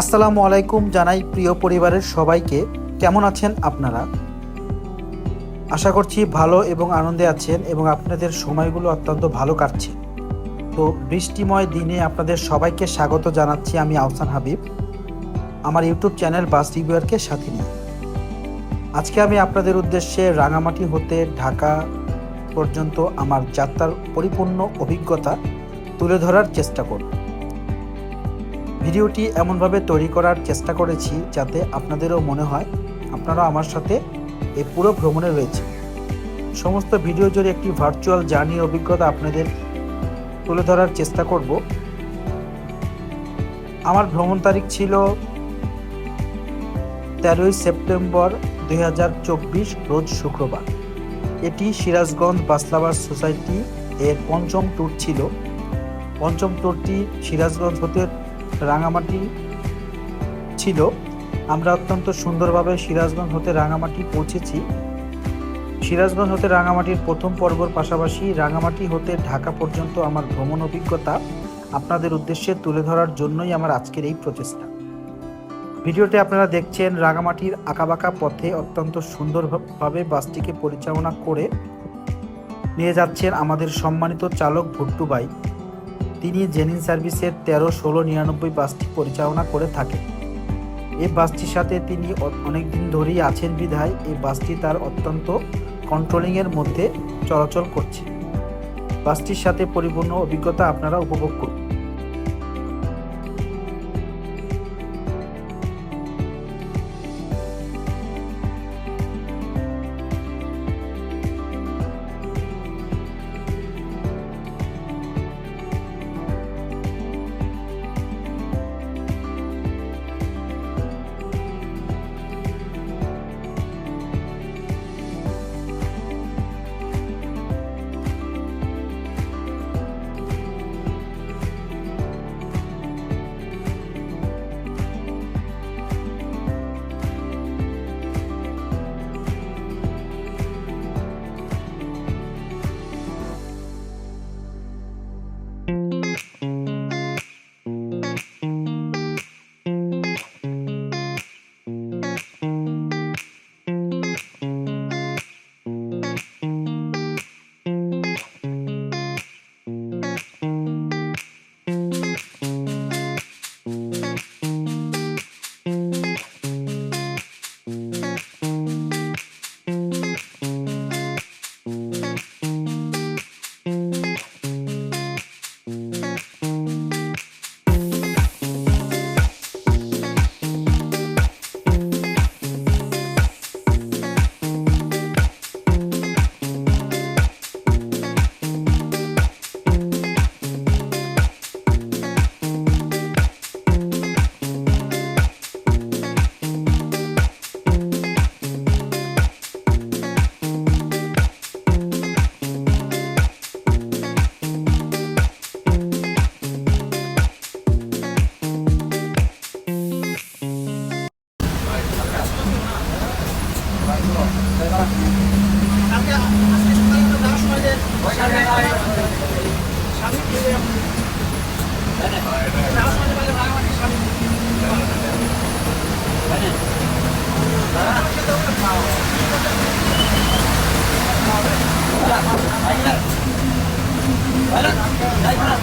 আসসালামু আলাইকুম জানাই প্রিয় পরিবারের সবাইকে। কেমন আছেন আপনারা? আশা করছি ভালো এবং আনন্দে আছেন এবং আপনাদের সময়গুলো অত্যন্ত ভালো কাটছে। তো বৃষ্টিময় দিনে আপনাদের সবাইকে স্বাগত জানাচ্ছি আমি আহসান হাবিব। আমার ইউটিউব চ্যানেল বাস রিভিউয়ারকে সাথে নিয়ে। আজকে আমি আপনাদের উদ্দেশ্যে রাঙামাটি হতে ঢাকা পর্যন্ত আমার যাত্রার পরিপূর্ণ অভিজ্ঞতা তুলে ধরার চেষ্টা করব। ভিডিওটি এমনভাবে তৈরি করার চেষ্টা করেছি যাতে আপনাদেরও মনে হয় আপনারা আমার সাথে এই পুরো ভ্রমণে রয়েছে সমস্ত ভিডিও জুড়ে একটি ভার্চুয়াল জার্নির অভিজ্ঞতা আপনাদের তুলে ধরার চেষ্টা করব। আমার ভ্রমণ তারিখ ছিল তেরোই সেপ্টেম্বর দু হাজার চব্বিশ, রোজ শুক্রবার। এটি সিরাজগঞ্জ বাসলাবাস সোসাইটি এর পঞ্চম ট্যুর ছিল। পঞ্চম ট্যুরটি সিরাজগঞ্জ হতে রাঙামাটি ছিল। আমরা অত্যন্ত সুন্দরভাবে সিরাজগঞ্জ হতে রাঙামাটি পৌঁছেছি। সিরাজগঞ্জ হতে রাঙামাটির প্রথম পর্বর পাশাপাশি রাঙামাটি হতে ঢাকা পর্যন্ত আমার ভ্রমণ অভিজ্ঞতা আপনাদের উদ্দেশ্যে তুলে ধরার জন্যই আমার আজকের এই প্রচেষ্টা। ভিডিওতে আপনারা দেখছেন রাঙামাটির আঁকাবাঁকা পথে অত্যন্ত সুন্দরভাবে বাসটিকে পরিচালনা করে নিয়ে যাচ্ছেন আমাদের সম্মানিত চালক ভুট্টু ভাই। তিনি জেনিন সার্ভিসের তেরো, ষোলো, নিরানব্বই বাসটি পরিচালনা করে থাকেন। এই বাসটির সাথে তিনি অনেকদিন ধরেই আছেন বিধায় এই বাসটি তার অত্যন্ত কন্ট্রোলিংয়ের মধ্যে চলাচল করছে। বাসটির সাথে পরিপূর্ণ অভিজ্ঞতা আপনারা উপভোগ করুন।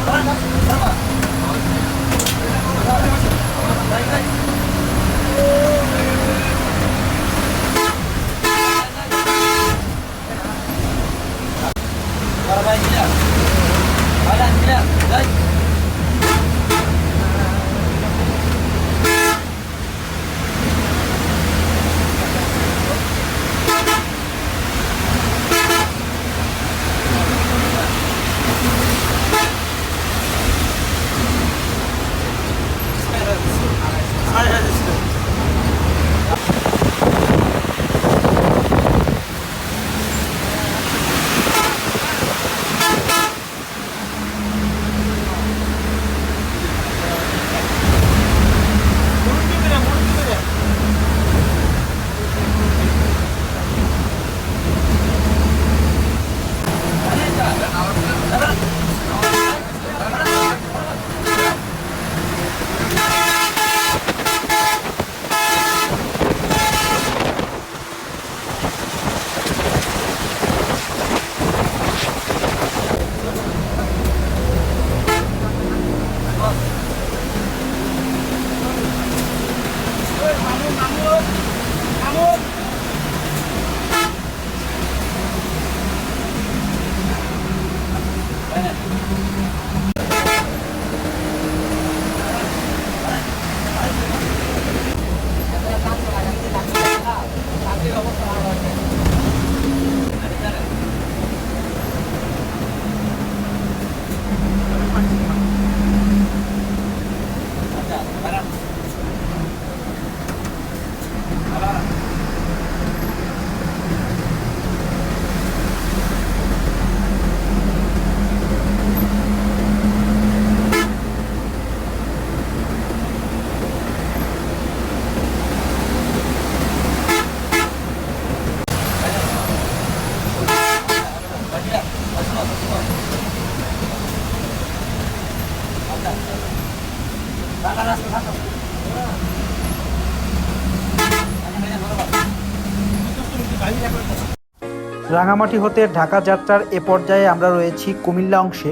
Tara. রাঙামাটি হতে ঢাকা যাত্রার এ পর্যায়ে আমরা রয়েছি কুমিল্লা অংশে।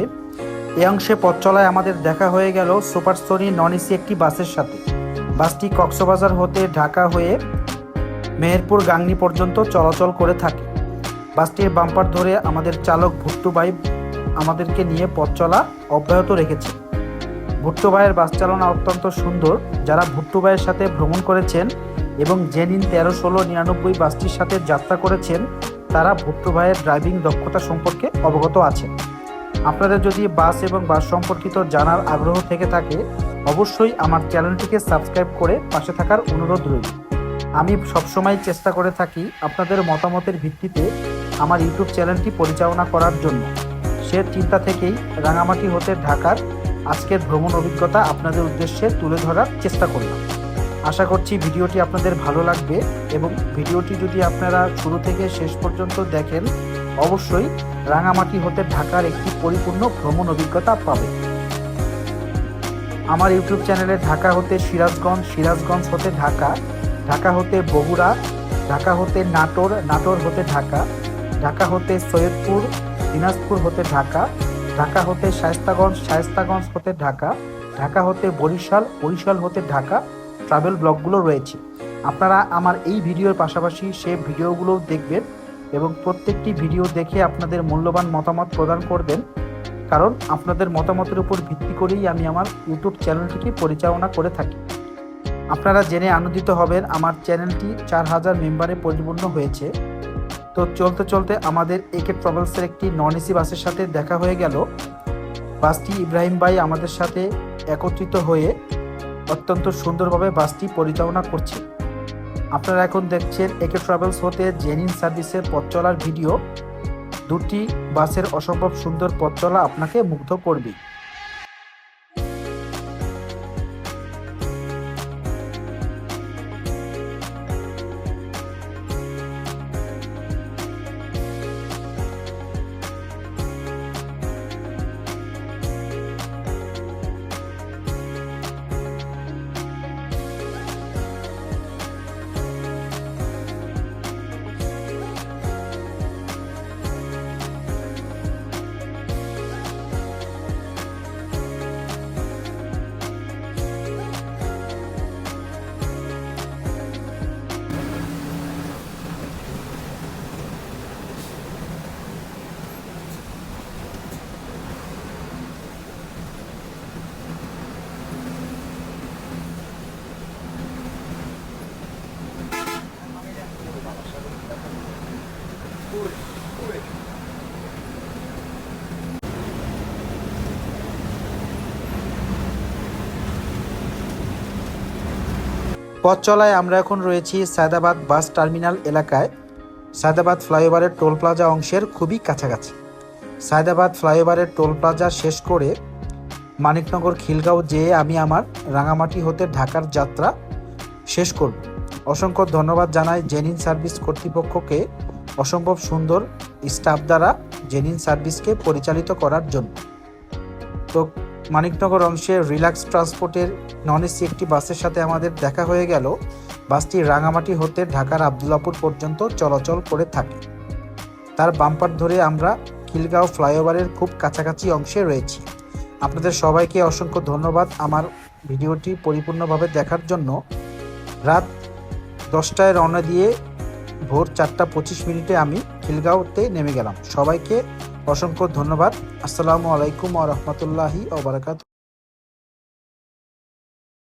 এ অংশে পথ চলায় আমাদের দেখা হয়ে গেল সুপার স্টোরি নন এসি একটি বাসের সাথে। বাসটি কক্সবাজার হতে ঢাকা হয়ে মেহেরপুর গাংনি পর্যন্ত চলাচল করে থাকে। বাসটির বাম্পার ধরে আমাদের চালক ভুট্টু ভাই আমাদেরকে নিয়ে পথ চলা অব্যাহত রেখেছে ভুট্টু ভাইয়ের বাস চালনা অত্যন্ত সুন্দর। যারা ভুট্টু ভাইয়ের সাথে ভ্রমণ করেছেন এবং জেনিন তেরো ষোলো নিরানব্বই বাসটির সাথে যাত্রা করেছেন, তারা ভুট্টু ভাইয়ের ড্রাইভিং দক্ষতা সম্পর্কে অবগত আছেন। আপনাদের যদি বাস এবং বাস সম্পর্কিত জানার আগ্রহ থেকে থাকে, অবশ্যই আমার চ্যানেলটিকে সাবস্ক্রাইব করে পাশে থাকার অনুরোধ রইল। আমি সবসময় চেষ্টা করে থাকি আপনাদের মতামতের ভিত্তিতে আমার ইউটিউব চ্যানেলটি পরিচালনা করার জন্য। সে চিন্তা থেকেই রাঙামাটি হতে ঢাকার আজকের ভ্রমণ অভিজ্ঞতা আপনাদের উদ্দেশ্যে তুলে ধরার চেষ্টা করলাম। আশা করছি ভিডিওটি আপনাদের ভালো লাগবে এবং ভিডিওটি যদি আপনারা শুরু থেকে শেষ পর্যন্ত দেখেন, অবশ্যই রাঙামাটি হতে ঢাকার একটি পরিপূর্ণ ভ্রমণ অভিজ্ঞতা পাবে আমার ইউটিউব চ্যানেলে ঢাকা হতে সিরাজগঞ্জ সিরাজগঞ্জ হতে ঢাকা ঢাকা হতে বগুড়া, ঢাকা হতে নাটোর নাটোর হতে ঢাকা ঢাকা হতে সৈয়দপুর, দিনাজপুর হতে ঢাকা ঢাকা হতে শায়স্তাগঞ্জ শায়স্তাগঞ্জ হতে ঢাকা ঢাকা হতে বরিশাল বরিশাল হতে ঢাকা ট্রাভেল ব্লগগুলো রয়েছে। আপনারা আমার এই ভিডিওর পাশাপাশি সে ভিডিওগুলোও দেখবেন এবং প্রত্যেকটি ভিডিও দেখে আপনাদের মূল্যবান মতামত প্রদান করবেন। কারণ আপনাদের মতামতের উপর ভিত্তি করেই আমি আমার ইউটিউব চ্যানেলটিকে পরিচালনা করে থাকি। আপনারা জেনে আনন্দিত হবেন, আমার চ্যানেলটি চার হাজার মেম্বারে পরিপূর্ণ হয়েছে। তো চলতে চলতে আমাদের একে ট্রাভেলসের একটি নন এসি বাসের সাথে দেখা হয়ে গেল। বাসটি ইব্রাহিম ভাই আমাদের সাথে একত্রিত হয়ে অত্যন্ত সুন্দরভাবে বাসটি পরিচালনা করছে। আপনারা এখন দেখছেন একে ট্রাভেলস হতে জেনিন সার্ভিসের পথ চলার ভিডিও। দুটি বাসের অসম্ভব সুন্দর পথ চলা আপনাকে মুগ্ধ করবে। পথ চলায় আমরা এখন রয়েছি সায়দাবাদ বাস টার্মিনাল এলাকায়। সায়দাবাদ ফ্লাইওভারের টোল প্লাজা অংশের খুবই কাছাকাছি। সায়দাবাদ ফ্লাইওভারের টোল প্লাজা শেষ করে মানিকনগর খিলগাঁও যেয়ে আমি আমার রাঙামাটি হতে ঢাকার যাত্রা শেষ করব। অসংখ্য ধন্যবাদ জানাই জেনিন সার্ভিস কর্তৃপক্ষকে অসম্ভব সুন্দর স্টাফ দ্বারা জেনিন সার্ভিসকে পরিচালিত করার জন্য। তো মানিকনগর অংশে রিল্যাক্স ট্রান্সপোর্টের নন এসি একটি বাসের সাথে আমাদের দেখা হয়ে গেল। বাসটি রাঙামাটি হতে ঢাকার আবদুল্লাপুর পর্যন্ত চলাচল করে থাকে। তার বাম্পার ধরে আমরা খিলগাঁও ফ্লাইওভারের খুব কাছাকাছি অংশে রয়েছি। আপনাদের সবাইকে অসংখ্য ধন্যবাদ আমার ভিডিওটি পরিপূর্ণভাবে দেখার জন্য। রাত দশটায় রওনা দিয়ে ভোর চারটা পঁচিশ মিনিটে আমি খিলগাঁওতে নেমে গেলাম। সবাইকে অসংখ্য ধন্যবাদ। আসসালামু আলাইকুম আ রহমতুল্লাহি ওবরাকাত